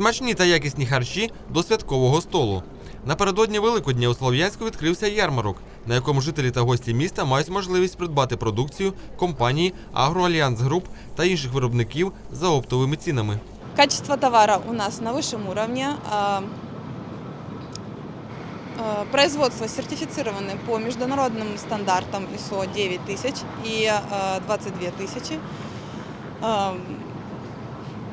Смачні та якісні харчі до святкового столу. Напередодні Великодня у Слов'янську відкрився ярмарок, на якому жителі та гості міста мають можливість придбати продукцію компанії Агроальянс Груп та інших виробників за оптовими цінами. Качество товара у нас на высшем уровне. а, а, Производство сертифицированы по международным стандартам ISO 9000 и а, 22 тысячи. А,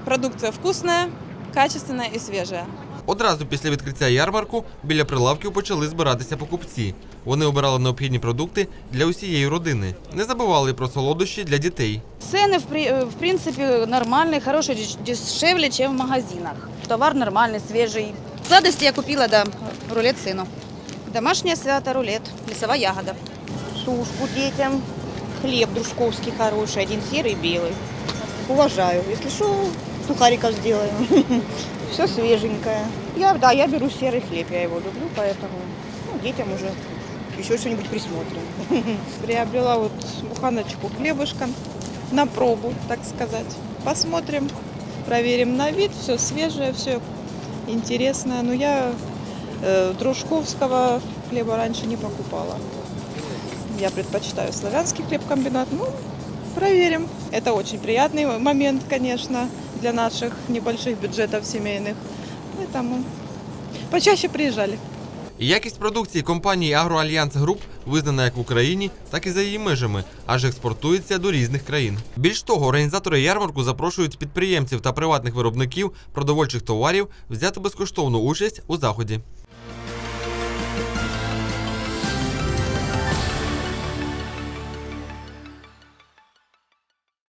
Продукция вкусная, качественная и свежая. Одразу після відкриття ярмарку біля прилавків почали збиратися покупці. Вони обирали необхідні продукти для усієї родини. Не забували про солодощі для дітей. Цены, в, при- в принципе, нормальные, хорошие, деш- дешевле, чем в магазинах. Товар нормальный, свежий. Сладости я купила, да, рулет сыну. Домашняя свята, рулет, лесовая ягода. сушку детям, хлеб дружковский хороший, один серый и белый. Уважаю. Если что, сухариков сделаю. Все свеженькое. Я, да, я беру серый хлеб, я его люблю, поэтому ну, детям уже еще что-нибудь присмотрим. приобрела вот буханочку хлебушка на пробу, так сказать. Посмотрим, проверим на вид, все свежее, все интересное. Но я э, дружковского хлеба раньше не покупала. Я предпочитаю славянский хлебкомбинат. Ну, проверим. Это очень приятный момент, конечно, для наших небольших бюджетов семейных. Поэтому почаще приезжали. Якість продукції компанії Агроальянс Груп визнана як в Україні, так і за її межами, аж експортується до різних країн. Більш того, організатори ярмарку запрошують підприємців та приватних виробників продовольчих товарів взяти безкоштовну участь у заході.